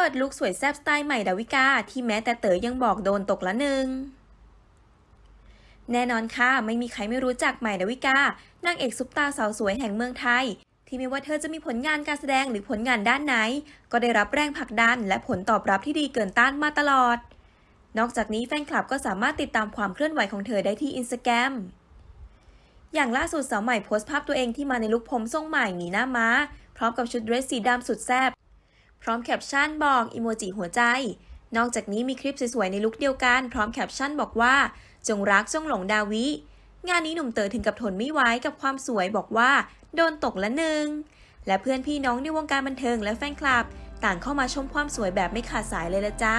เปิดลุคสวยแซ่บสไตล์ใหม่ดาวิกา ที่แม้แต่เต๋อยังบอกโดนตกละหนึ่งแน่นอนค่ะไม่มีใครไม่รู้จักใหม่ดาวิกานางเอกซุปตาสาวสวยแห่งเมืองไทย ที่ไม่ว่าเธอจะมีผลงานการแสดงหรือผลงานด้านไหน ก็ได้รับแรงผลักดันและผลตอบรับที่ดีเกินต้านมาตลอด นอกจากนี้แฟนคลับก็สามารถติดตามความเคลื่อนไหวของเธอได้ที่อินสตาแกรมอย่างล่าสุดสาวใหม่โพสต์ภาพตัวเองที่มาในลุคผมทรงใหม่หนีหน้าม้า พร้อมกับชุดเดรสสีดำสุดแซ่บ พร้อมแคปชั่นบอกอิโมจิหัวใจ นอกจากนี้มีคลิปสวยๆในลุคเดียวกัน พร้อมแคปชั่นบอกว่า จงรักจงหลงดาวิ งานนี้หนุ่มเต๋อถึงกับทนไม่ไหวกับความสวยบอกว่า โดนตกละหนึ่ง และเพื่อนพี่น้องในวงการบันเทิงและแฟนคลับ ต่างเข้ามาชมความสวยแบบไม่ขาดสายเลยละจ้า